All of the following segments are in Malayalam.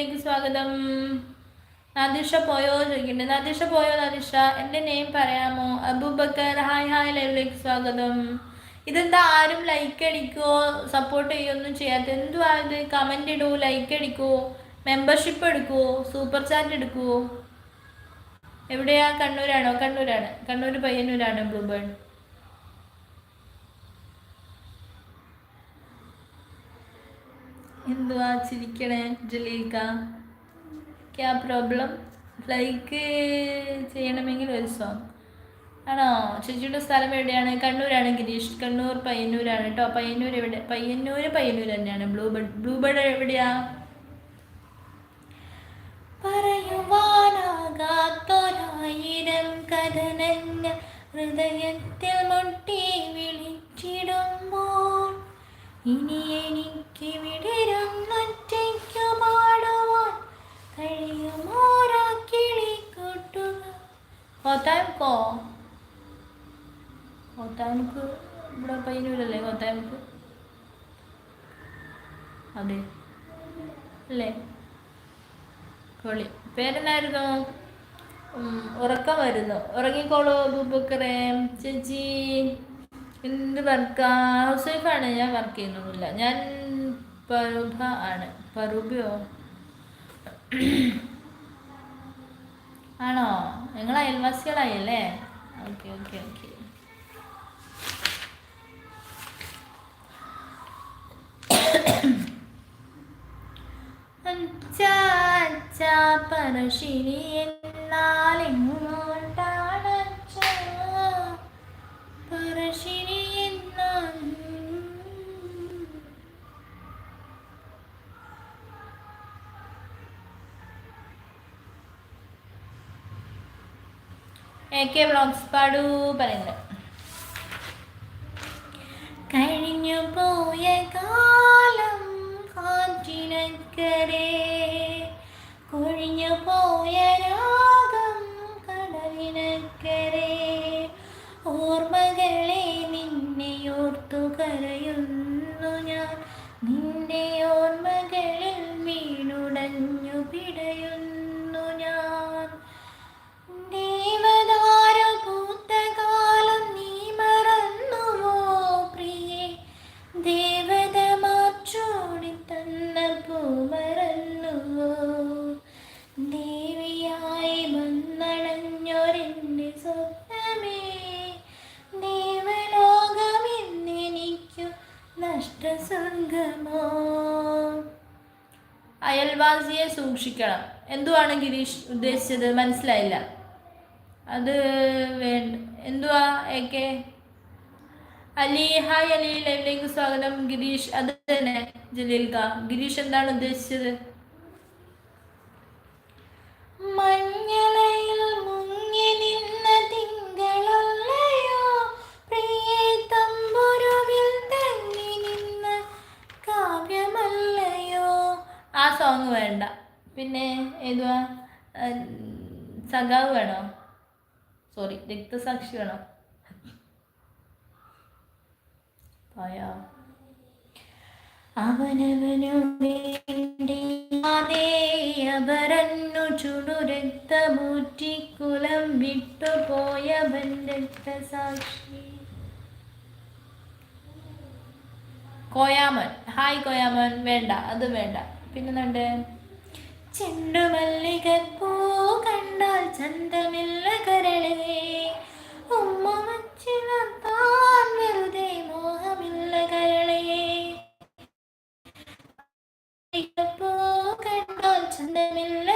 ലൈവിലേക്ക് സ്വാഗതം. നാദിഷ പോയോ ചോദിക്കുന്നുണ്ട് നാദിഷ പോയോ നാദിഷ എന്റെ നെയിം പറയാമോ? അബൂബക്കർ ഹായ് ഹായ് ലൈവിലേക്ക് സ്വാഗതം. ഇതെന്താ? ആരും ലൈക്ക് അടിക്കുവോ സപ്പോർട്ട് ചെയ്യുകയൊന്നും ചെയ്യാത്ത. എന്തുവാ ഇത്? കമന്റ് ഇടൂ ലൈക്ക് അടിക്കുവോ മെമ്പർഷിപ്പ് എടുക്കുവോ സൂപ്പർ ചാറ്റ് എടുക്കുവോ എവിടെയാ? കണ്ണൂരാണോ? കണ്ണൂരാണ്. കണ്ണൂർ പയ്യന്നൂരാണ് ബ്ലൂ എന്തുവാ ചിരിക്കണേ ജലീക്ക? ക്യാ പ്രോബ്ലം ലൈക്ക് ചെയ്യണമെങ്കിൽ ഒരു സോങ് ആണോ? ചേച്ചിയുടെ സ്ഥലം എവിടെയാണ്? കണ്ണൂരാണ് ഗിരീഷ്. കണ്ണൂർ പയ്യന്നൂരാണ് കേട്ടോ. പയ്യന്നൂർ എവിടെ? പയ്യന്നൂർ പയ്യന്നൂർ തന്നെയാണ്. ബ്ലൂ ബേർഡ് ബ്ലൂ ബേർഡ് എവിടെയാ? പറയുവാനാകാത്തൊരായിരം കഥനങ്ങൾ ഹൃദയത്തിൽ മുട്ടി വിളിച്ചിടുമ്പോൾ ഇനി എനിക്കിവിടെ വിടരുന്നൊറ്റയ്ക്കു പാടുവാൻ കഴിയുമോരാ കിളിക്കൂട്ടുക കോത്താമുക്കോ കോത്താമുക്ക് ഇവിടെ പയ്യനൂരല്ലേ കോത്താമുക്ക് അതെ. അല്ലേ? പൊളി. പേരെന്നായിരുന്നു? ഉറക്കം ഉറങ്ങിക്കോളൂ ബുബക്കറേ ചേച്ചി. എന്ത് വർക്ക് ഹൗസ് വൈഫാണ് ഞാൻ വർക്ക് ചെയ്യുന്നൊന്നുമില്ല. ഞാൻ പരുഭ ആണ്. പറുബയോ ആണോ? നിങ്ങൾ അയൽവാസികളായി അല്ലേ ഓക്കെ ഓക്കെ ഓക്കെ. അച്ഛ അച്ഛ പറശ്ശിനി എന്നാലെങ്ങോട്ടാണ് അച്ഛാ പറശ്ശിനി എന്നാൽ എ കെ പാടു പാടൂ പറയുന്നത്. കഴിഞ്ഞു പോയ കാലം കാറ്റിനക്കരെ കൊഴിഞ്ഞു പോയ രാഗം കടലിനക്കരെ. ഓർമ്മകളെ അയൽവാസിയെ സൂക്ഷിക്കണം. എന്തുവാണ് ഗിരീഷ് ഉദ്ദേശിച്ചത്? മനസ്സിലായില്ല. അത് വേണ്ട. എന്തുവാ ഏക്കെ അലി ഹായ് അലി. ലൈവിലേക്ക് സ്വാഗതം. ഗിരീഷ് അത് തന്നെ ജലീൽ ഖാ ഗിരീഷ് എന്താണ് ഉദ്ദേശിച്ചത്? സോങ് വേണ്ട. പിന്നെ ഏതുവാ? സഖാവ് വേണോ? സോറി രക്തസാക്ഷി വേണോ? പോയോ? അവനവനു ചുടു രക്തമൂറ്റി കുലം വിട്ടുപോയവൻ രക്തസാക്ഷി. കോയാമൻ. ഹായ് കോയാമൻ. വേണ്ട അത് വേണ്ട. പിന്നെന്തുണ്ട്? ചെണ്ടുമല്ലികപ്പൂ കണ്ടാൽ ചന്തമില്ല കരളേ. ഉമ്മ വച്ച് നിർത്താൻ വെറുതെ മോഹമില്ല കരളേ. കണ്ടാൽ ചന്തമില്ല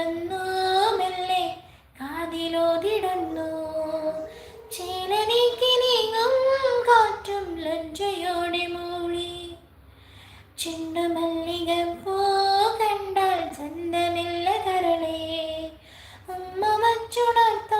വന്നു മെല്ലെ കാതിലോതിടുന്നു ചേലനീക്കിനീങ്ങും കാറ്റും ലജ്ജയോടെ മൂളി. ചിണ്ടുമല്ലിക പോ കണ്ടാൽ ചന്തമില്ല കരളേ. ഉമ്മ മച്ചുണർത്ത